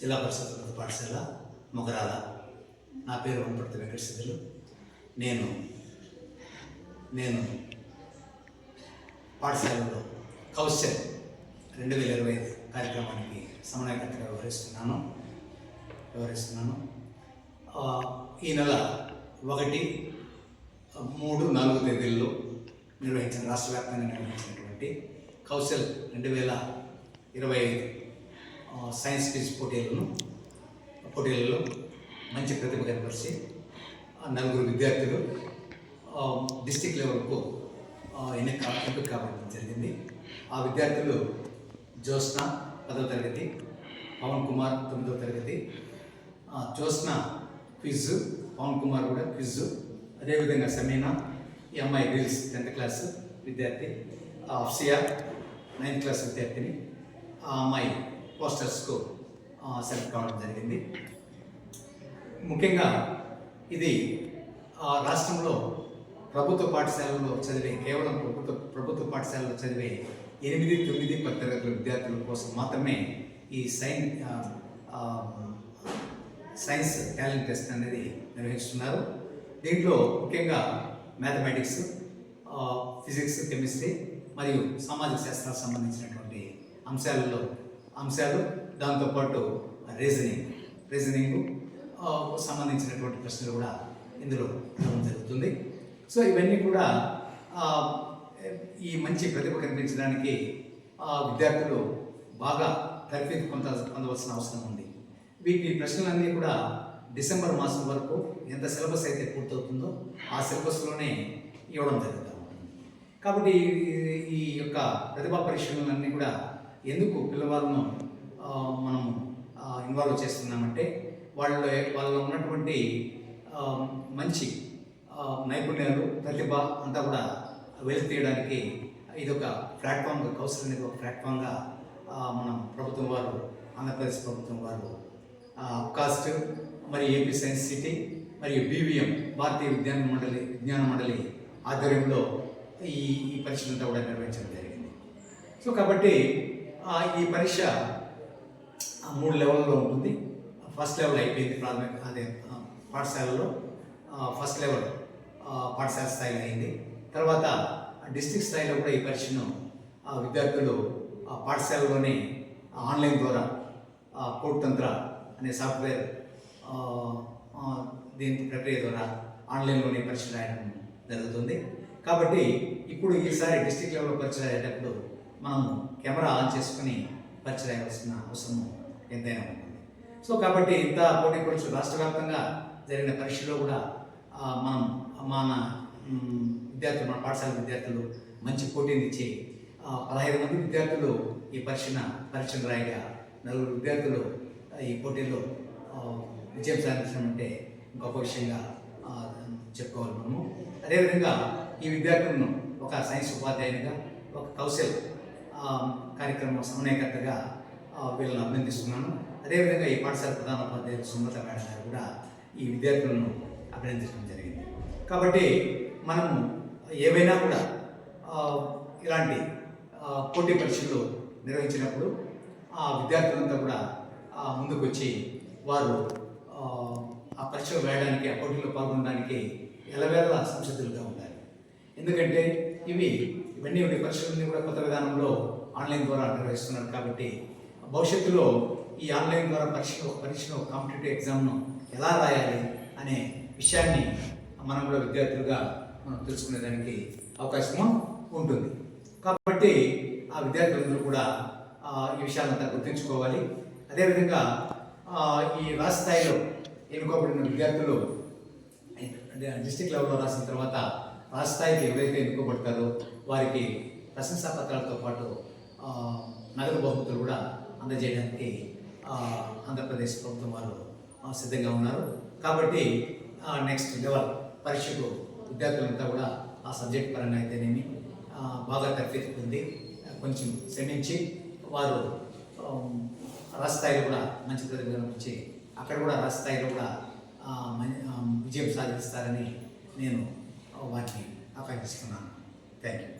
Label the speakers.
Speaker 1: జిల్లా పరిషత్ ఉన్నత పాఠశాల మొగరాల. నా పేరు వనపర్తి వెంకట నేను నేను పాఠశాలలో కౌశల్ రెండు వేల ఇరవై ఐదు కార్యక్రమానికి సమన్వయకర్తగా వ్యవహరిస్తున్నాను. వ్యవహరిస్తున్నాను. ఈ నెల ఒకటి మూడు నాలుగు తేదీల్లో నిర్వహించిన రాష్ట్ర వ్యాప్తంగా నిర్వహించినటువంటి కౌశల్ రెండు వేల ఇరవై ఐదు సైన్స్ క్విజ్ పోటీలను పోటీలలో మంచి ప్రతిభ కనపరిచి నలుగురు విద్యార్థులు డిస్టిక్ లెవెల్కు ఎన్నిక ఎంపిక కావడం జరిగింది. ఆ విద్యార్థులు జ్యోత్స్న పదవ తరగతి పవన్ కుమార్ తొమ్మిదవ తరగతి. జ్యోత్స్న క్విజ్ పవన్ కుమార్ కూడా క్విజ్. అదేవిధంగా సమీనా ఈ అమ్మాయి రీల్స్ టెన్త్ క్లాస్ విద్యార్థి. అఫ్సియా నైన్త్ క్లాస్ విద్యార్థిని. ఆ అమ్మాయి పోస్టర్స్కు సెలెక్ట్ కావడం జరిగింది. ముఖ్యంగా ఇది ఆ, రాష్ట్రంలో ప్రభుత్వ పాఠశాలలో చదివే కేవలం ప్రభుత్వ ప్రభుత్వ పాఠశాలలో చదివే ఎనిమిది తొమ్మిది పది తరగతుల విద్యార్థుల కోసం మాత్రమే ఈ సైన్ సైన్స్ టాలెంట్ టెస్ట్ అనేది నిర్వహిస్తున్నారు. దీంట్లో ముఖ్యంగా మ్యాథమెటిక్స్ ఫిజిక్స్ కెమిస్ట్రీ మరియు సామాజిక శాస్త్రాలకు సంబంధించినటువంటి అంశాలలో అంశాలు దాంతోపాటు రీజనింగ్ రీజనింగ్ సంబంధించినటువంటి ప్రశ్నలు కూడా ఇందులో రావడం జరుగుతుంది. సో ఇవన్నీ కూడా ఈ మంచి ప్రతిభ కనిపించడానికి ఆ, విద్యార్థులు బాగా తరఫీదు పొంద పొందవలసిన అవసరం ఉంది. వీటి ప్రశ్నలన్నీ కూడా డిసెంబర్ మాసం వరకు ఎంత సిలబస్ అయితే పూర్తవుతుందో ఆ సిలబస్లోనే ఇవ్వడం జరుగుతుంది. కాబట్టి ఈ- ఈ యొక్క ప్రతిభా పరీక్షలన్నీ కూడా ఎందుకు పిల్లవాళ్ళను మనము మనం ఇన్వాల్వ్ చేస్తున్నామంటే వాళ్ళ వాళ్ళలో ఉన్నటువంటి మంచి నైపుణ్యాలు ప్రతిభ అంతా కూడా వెలికి తీయడానికి ఇది ఒక ప్లాట్ఫామ్గా కౌశల్ అనేది ఒక ప్లాట్ఫామ్గా మనం ప్రభుత్వం వారు ఆంధ్రప్రదేశ్ ప్రభుత్వం వారు కాస్ట్ మరియు ఏపీ సైన్స్ సిటీ మరియు బీవీఎం భారతీయ విజ్ఞాన మండలి విజ్ఞాన మండలి ఆధ్వర్యంలో ఈ ఈ పరీక్షలంతా కూడా నిర్వహించడం జరిగింది. సో కాబట్టి ఈ పరీక్ష మూడు లెవెల్లో ఉంటుంది. ఫస్ట్ లెవెల్ అయిపోయింది ప్రాథమిక అదే పాఠశాలలో. ఫస్ట్ లెవెల్ పాఠశాల స్థాయిలో అయింది. తర్వాత డిస్ట్రిక్ట్ స్థాయిలో కూడా ఈ పరీక్షను ఆ, విద్యార్థులు ఆ, పాఠశాలలోనే ఆన్లైన్ ద్వారా ఆ, తంత్ర అనే సాఫ్ట్వేర్ దీని ప్రక్రియ ద్వారా ఆన్లైన్లోనే పరీక్ష రాయడం జరుగుతుంది. కాబట్టి ఇప్పుడు ఈసారి డిస్ట్రిక్ట్ లెవెల్లో పరీక్ష రాయేటప్పుడు మనము కెమెరా ఆన్ చేసుకుని పరీక్ష అవసరం ఎంతైనా ఉంటుంది. సో కాబట్టి ఇంత పోటీ పరీక్ష రాష్ట్ర వ్యాప్తంగా జరిగిన పరీక్షలో కూడా మనం మన విద్యార్థులు మన పాఠశాల విద్యార్థులు మంచి పోటీని ఇచ్చి పదహైదు మంది విద్యార్థులు ఈ పరీక్షన పరీక్షను రాయగా నలుగురు విద్యార్థులు ఈ పోటీలో విజయం సాధించడం అంటే గొప్ప విషయంగా చెప్పుకోవాలి మనము. అదేవిధంగా ఈ విద్యార్థులను ఒక సైన్స్ ఉపాధ్యాయునిగా ఒక కౌశల్ కార్యక్రమం సమన్వయకర్తగా ఆ, వీళ్ళని అభినందిస్తున్నాను. అదేవిధంగా ఈ పాఠశాల ప్రధాన ఉపాధ్యాయులు సుమత మేడం గారు కూడా ఈ విద్యార్థులను అభినందించడం జరిగింది. కాబట్టి మనము ఏవైనా కూడా ఇలాంటి పోటీ పరీక్షలు నిర్వహించినప్పుడు ఆ విద్యార్థులంతా కూడా ముందుకు వచ్చి వారు ఆ, ఆ పరీక్షలు వేయడానికి ఆ పోటీలో పాల్గొనడానికి ఎలవేళ సంసిద్ధులుగా ఉండాలి. ఎందుకంటే ఇవి ఇవన్నీ ఉండే పరీక్షలన్నీ కూడా కొత్త విధానంలో ఆన్లైన్ ద్వారా నిర్వహిస్తున్నారు కాబట్టి భవిష్యత్తులో ఈ ఆన్లైన్ ద్వారా పరీక్ష పరీక్షలో కాంపిటేటివ్ ఎగ్జామ్ను ఎలా రాయాలి అనే విషయాన్ని మనం కూడా విద్యార్థులుగా మనం తెలుసుకునేదానికి అవకాశము ఉంటుంది. కాబట్టి ఆ విద్యార్థులందరూ కూడా ఈ విషయాలంతా గుర్తుంచుకోవాలి. అదేవిధంగా ఈ రాష్ట్ర స్థాయిలో ఎన్నుకోబడిన విద్యార్థులు అంటే డిస్టిక్ లెవెల్లో రాసిన తర్వాత రాష్ట్ర స్థాయికి ఎవరైతే ఎన్నుకోబడతారో వారికి ప్రశంసా పత్రాలతో పాటు నగదు బహుమతులు కూడా అందజేయడానికి ఆంధ్రప్రదేశ్ ప్రభుత్వం వారు సిద్ధంగా ఉన్నారు. కాబట్టి నెక్స్ట్ లెవెల్ పరీక్షకు విద్యార్థులంతా కూడా ఆ సబ్జెక్ట్ పరంగా అయితేనేమి బాగా తరఫీదు పొంది కొంచెం శ్రమించి వారు ఆ, కూడా మంచి ప్రతిభ నుంచి అక్కడ కూడా రాష్ట్ర కూడా విజయం సాధిస్తారని నేను వారిని ఆకాంక్షిస్తున్నాను. Thank you